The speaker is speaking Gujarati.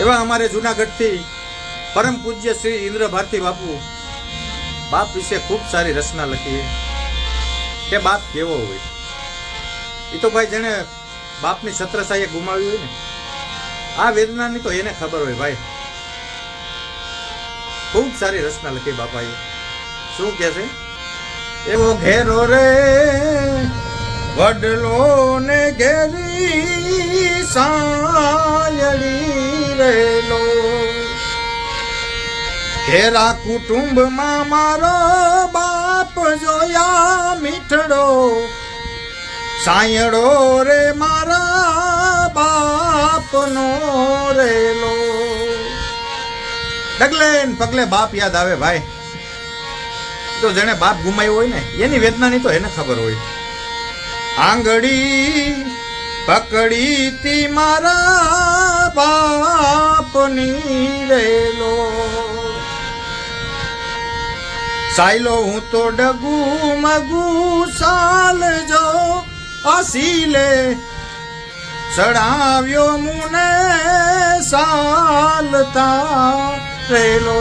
એવા અમારે જૂનાગઢથી પરમ પૂજ્ય શ્રી ઇન્દ્ર ભારતી બાપુ. બાપ વિશે ખૂબ સારી રચના લખી. કે બાપ કેવો હોય? એ તો ભાઈ જેણે બાપની છત્રસાઈએ ગુમાવી હોય ને. આ વેદનાની તો એને ખબર હોય ભાઈ. ખૂબ સારી રચના લખી બાપાએ. શું કહે છે? એવો ઘેરો રે વડલો ને ઘેરી સાયડી ઘેરા કુટુંબમાં મારો બાપ જોયા મીઠડો. સાયડો રે મારા બાપનો રેલો. ડગલે પગલે બાપ યાદ આવે ભાઈ. તો જેને બાપ ગુમાયો હોય ને, એની વેદનાની તો એને ખબર હોય. આંગળી પકડી તી મારા બાપની રેલો. સાયલો હું તો ડગુ મગુ સાલ જો અસીલે ચડાવ્યો મુને સાલતા રેલો